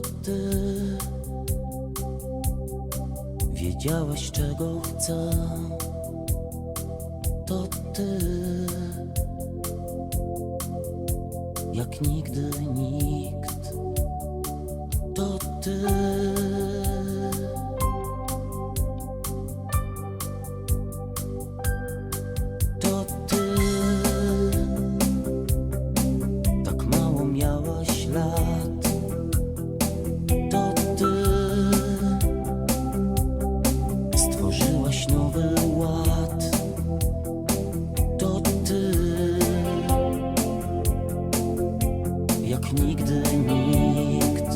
ty wiedziałeś czego chcę. To ty jak nigdy nikt. To ty. Jak nigdy nikt.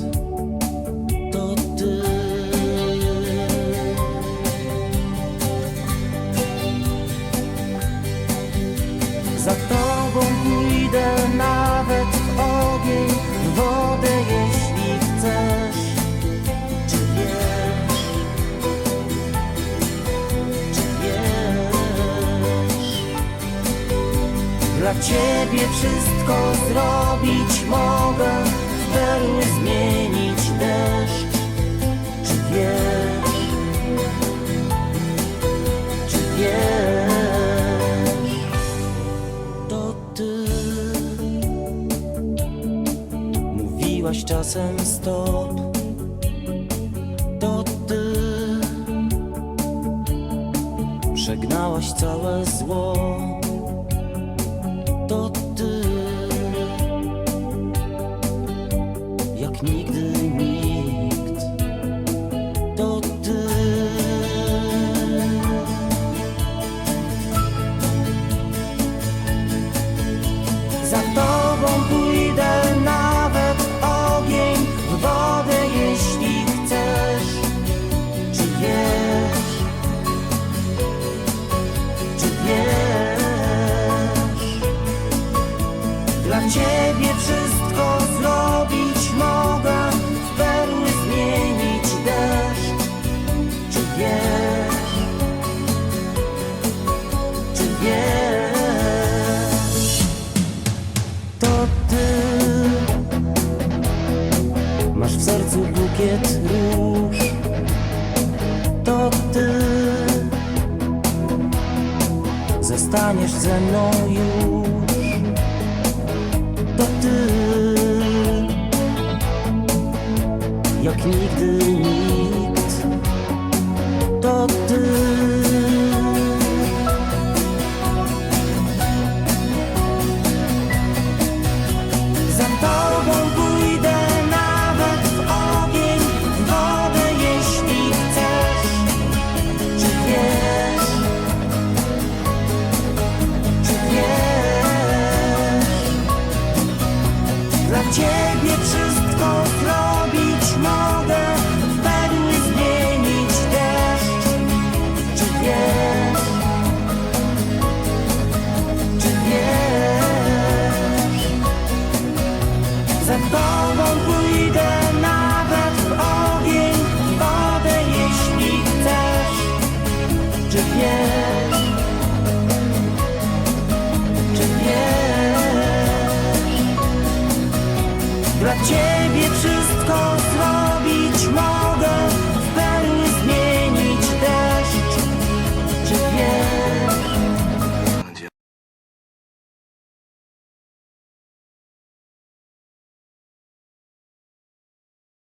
To ciebie wszystko zrobić mogę, w perły zmienić deszcz. Czy wiesz? Czy wiesz? to ty Mówiłaś czasem stop To ty Przegnałaś całe zło To ty Jak nigdy nikt. To ty Za tobą ze mną już To ty Jak nigdy nikt. To ty dla ciebie przyjdzie.